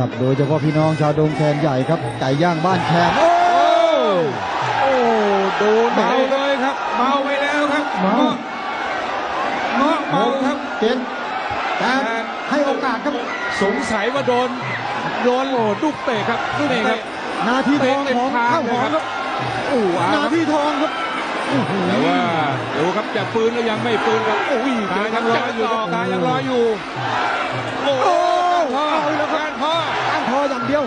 ครับโดยเฉพาะพี่น้องชาวดงแคนใหญ่ครับไก่ย่างบ้านแคนโอ้โอ้โดนเมาเลยครับเมาไปแล้วครับเมาเงาะเมาครับเจ็ดแต่ให้โอกาสครับสงสัยว่าโดนโดนโหลดลูกเตะครับลูกเตะครับนาทีทองของเตะเต็มทางข้าวหอมเลยคครัรับบโอ้อานาครับทีทองครับอื้อหือแต่ว่าดูครับจะปืนหรือยังไม่ปืนครับโอ้ยตายครับจับอยู่ครับตายยังรออยู่โอ้ โหพ่อเอาแล้วครับการพ่อตั้งคออย่างเดียว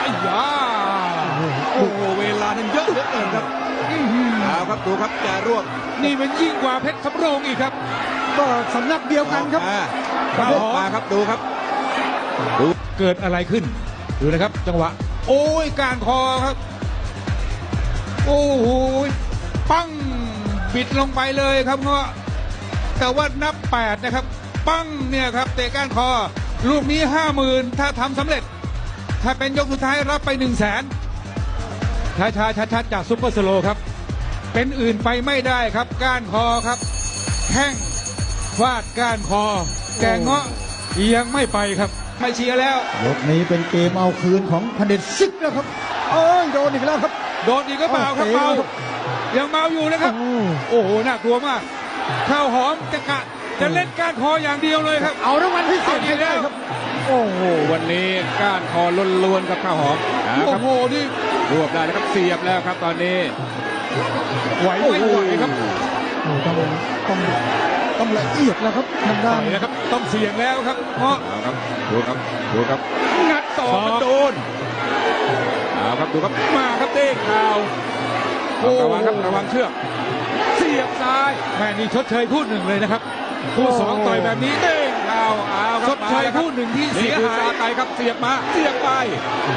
ไอ้ยาโอ้โหเวลานั้นเยอะเหลือเกินครับเอาครับดูครับจะรวบนี่มันยิ่งกว่าเพชรสำโรงอีกครับ ก็สำนักเดียวกันครับมาออกมาครับดูครับดูเกิดอะไรขึ้นดูนะครับ จังหวะ โอ้ยการคอครับ โอ้โหปั้งบิดลงไปเลยครับเงาะแต่ว่านับแปดนะครับ ปั้งเนี่ยครับ เตะก้านคอ ลูกนี้ห้าหมื่นถ้าทำสำเร็จ ถ้าเป็นยกสุดท้ายรับไปหนึ่งแสนช้าช้าชัดชัดๆจากซุปเปอร์สโลว์ครับ เป็นอื่นไปไม่ได้ครับ ก้านคอครับ แข้งฟาดก้านคอ แกงเงาะยังไม่ไปครับไม่เชียร์แล้ว ยกนี้เป็นเกมเอาคืนของพเด็จศึกแล้วครับโอ้ยโดนอีกแล้วครับ โดนอีกก็เปล่าครับโอ้เมาเตะครับยังเมาอยู่นะครับโอ้โอ้โหน่ากลัวมากข้าวหอมจะกะ จะเล่นก้านคออย่างเดียวเลยครับ เอารางวัลพิเศษให้ได้ครับโอ้โหวันนี้ก้านคอล้วนๆกับข้าวหอมโอ้โหนี่รวบได้แล้วครับเสียบแล้วครับตอนนี้ไหวไม่ไหวครับโอ้ต้องต้องต้องละเอียดแล้วครับทางด้านไหวแล้วครับ ต้องเสี่ยงแล้วครับ เพราะครับดูครับดูครับงัดต่อมันโดนเอาครับดูครับมาครับเต้งข่าวระวังครับระวังเชือก เสียบซ้ายแม่นี่ชดเชยคู่หนึ่งเลยนะครับ คู่สองต่อยแบบนี้เต้งข่าวเอาชดเชยคู่หนึ่งที่เสียหายไปครับเสียบมาเสียบไป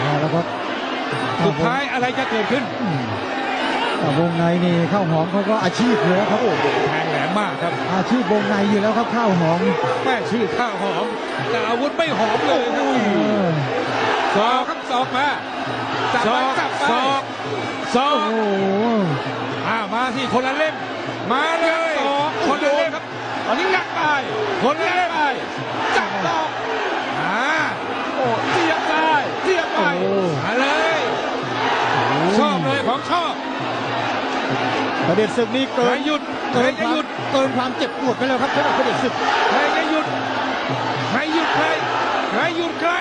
มาแล้วครับสุดท้ายอะไรจะเกิดขึ้นอืมแต่วงในนี่ข้าวหอมเขาก็อาชีพอยู่แล้วครับแทงแหลมมากครับ อาชีพวงในอยู่แล้วครับข้าวหอมแม่ชื่อข้าวหอมแต่อาวุธไม่หอมเลยครับเออศอกครับศอกมาจับไปจับไปศอกศอโอ้กโหอ่ามาที่คนละเล่มมาเลยศอกคนละเล่มครับตอนนี้งัดไป คนละเล่มไปจับศอกอ่าโอ้เสียบซ้ายเสียบไปมาเลยชอบเลยของชอบประเด็นศึกนี้ใคเกิรนหยุดใคเกิรนคจะวาหมยุดเกินความเจ็บปวดไปแล้วครับสำหรับประเด็นศึกใครจะหยุดใครหยุดใครใครหยุดใคร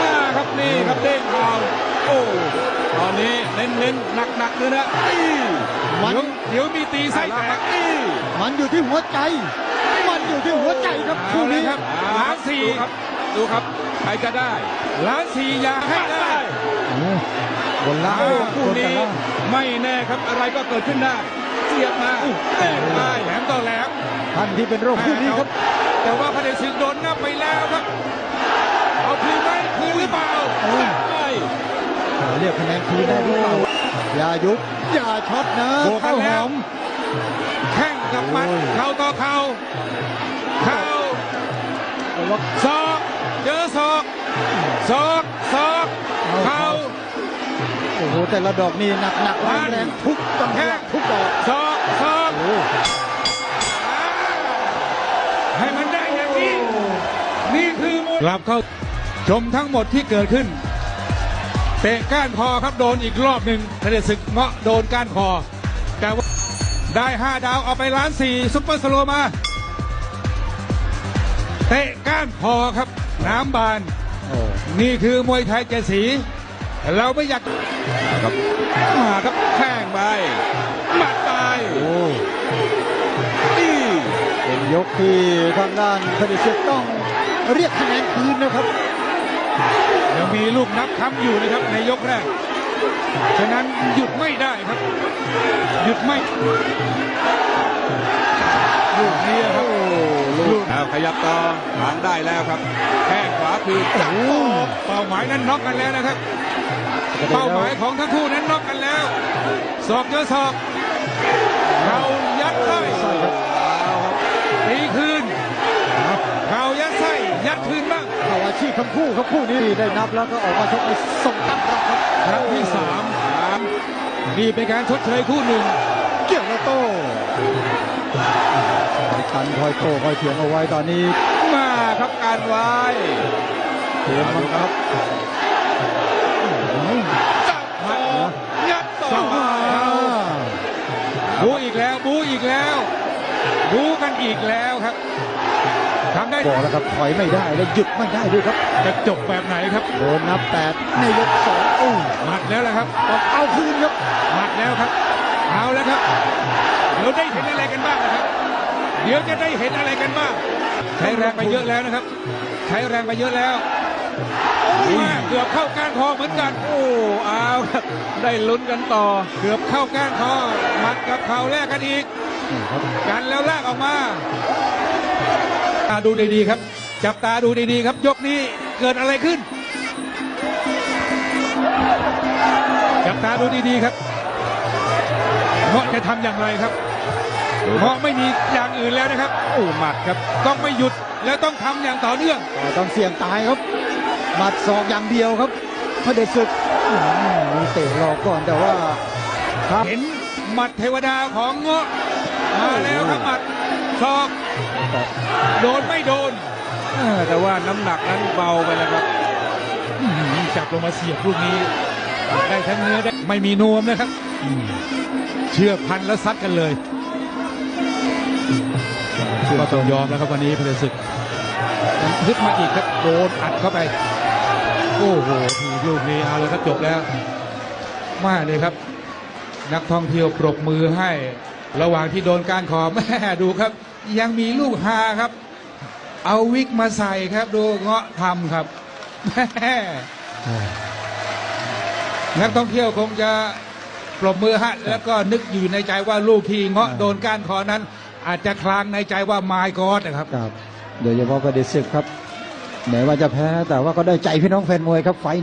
มาครับนี่ครับเด้งข่าวโอ้ตอนนี้เน้นเน้นหนักหนักๆเลยนะอีมันเดี๋ยวเดี๋ยวมีตีไส้แตกอีมันอยู่ที่หัวใจ มันอยู่ที่หัวใจครับเอาคู่เลนี้ยครับล้านสี่ดูครับดูครับใครจะได้ล้านสี่อยากให้ได้โอ้บนล่างเอาบคู่นกันนี้ล่างไม่แน่ครับอะไรก็เกิดขึ้นได้เสียบมาเต้นไปแหลมต่อแหลมท่านที่เป็นโรคคู่นี้ครับ แต่ว่าพระเดชศึกโดนนับไปแล้วครับ เอาคืนไหมคืนหรือเปล่าโอ้ยไปเรียกคะแนนคืนได้หรือเปล่าอย่ายุบอย่าช็อตนะบวกกัข้านวหแล้วอม แข้งกับหมัดโอ้ยเข่าต่อเข่าเข่าแต่ว่าศอกเจอศอกศอกศอกเข่าโอ้โหแต่ละดอกนี่หนักหนักแรงแรงทุกจังหวะทุกดอกศอกศอกโอ้ให้มันได้อย่างนี้นี่คือมวยกลับเข้าชมทั้งหมดที่เกิดขึ้นเตะก้านคอครับโดนอีกรอบหนึ่งทะเลศึกเงาะโดนก้านคอแต่ว่า ได้ 5 ดาวเอาไปล้านสี่ซุปเปอร์สโลว์มา เตะก้านคอครับ น้ำบานโอ้นี่คือมวยไทยเจดสี เราไม่อยากครับมาครับแข้งไปหมัดไปโอ้นี่เป็นยกที่ทางด้านพดิศึกต้องเรียกคะแนนคืนนะครับ ยังมีลูกนับค้ำอยู่นะครับในยกแรก ฉะนั้นหยุดไม่ได้ครับ หยุดไม่ลูกนี้ครับลูกเอาขยับต่อหางได้แล้วครับแข้งขวาคือจับโอ้เป้าหมายนั้นน็อกกันแล้วนะครับ เป้าหมายของทั้งคู่นั้นน็อกกันแล้วศอกเจอศอกเรายัดไส้ใช่ครับตีคืนเรายัดไส้ยัดคืนบ้างเอาอาชีพทั้งคู่ครับคู่นี้ได้นับแล้วก็ออกมาชกในส่งตั้งรับครับ ครั้งที่สามนี่เป็นการชดเชยคู่หนึ่ง เกี่ยวแล้วโต้คอยกันคอยโต้คอยเถียงเอาไว้ตอนนี้มาครับการไว้เกมบังคับจับศอกงัดศศออกกอ่าบูอีกแล้วบูอีกแล้วบูกันอีกแล้วครับทำได้บอกแล้วครับถอยไม่ได้และหยุดไม่ได้ด้วยครับ จะจบแบบไหนครับโดนนับแปดในยกสองโอ้หมัดแล้วละครับต้องเอาคืนครับหมัดแล้วครับ เอาแล้วครับ เดี๋ยวได้เห็นอะไรกันบ้างนะครับ เดี๋ยวจะได้เห็นอะไรกันบ้าง ใช้แรงไปเยอะแล้วนะครับ ใช้แรงไปเยอะแล้วแม่เกือบเข้าก้านคอเหมือนกัน โอ้เอาครับได้ลุ้นกันต่อ เกือบเข้าก้านคอหมัดกับเข่าแลกกันอีกนี่ครับกันแล้วลากออกมาตาดูดีๆครับ จับตาดูดีๆครับ ยกนี้เกิดอะไรขึ้น จับตาดูดีๆครับเงาะจะทำอย่างไรครับเงาะไม่มีอย่างอื่นแล้วนะครับโอ้หมัดครับต้องไม่หยุดแล้วต้องทำอย่างต่อเนื่องต่อต้องเสี่ยงตายครับหมัดศอกอย่างเดียวครับพระเดชศึกอืมมีเตะรอก่อนแต่ว่าครับเห็นหมัดเทวดาของเงาะมาแล้วครับหมัดศอกโดนไม่โดนเออแต่ว่าน้ำหนักนั้นเบาไปแล้วครับอื้อหือ จับลงมาเสียบลูกนี้ ได้ทั้งเนื้อได้ไม่มีนวมนะครับอืมเชือกพันแล้วซัดกันเลยก็ต้องยอมแล้วครับวันนี้พระศึกยังฮึดมาอีกครับโดนอัดเข้าไป โอ้โหทีลูกนี้เอาเลยครับจบแล้วมาเลยครับ นักท่องเที่ยวปรบมือให้ ระหว่างที่โดนการขอแม่ดูครับ ยังมีลูกฮาครับ เอาวิกมาใส่ครับ ดูเงาะทำครับแม่ นักท่องเที่ยวคงจะปรบมือฮะแล้วก็นึกอยู่ในใจว่าลูกที่เงาะโดนก้านคอนั้น อาจจะคลางในใจว่า my god นะครับครับโดยเฉพาะพระเดชศึกครับแม้ว่าจะแพ้แต่ว่าก็ได้ใจพี่น้องแฟนมวยครับไฟท์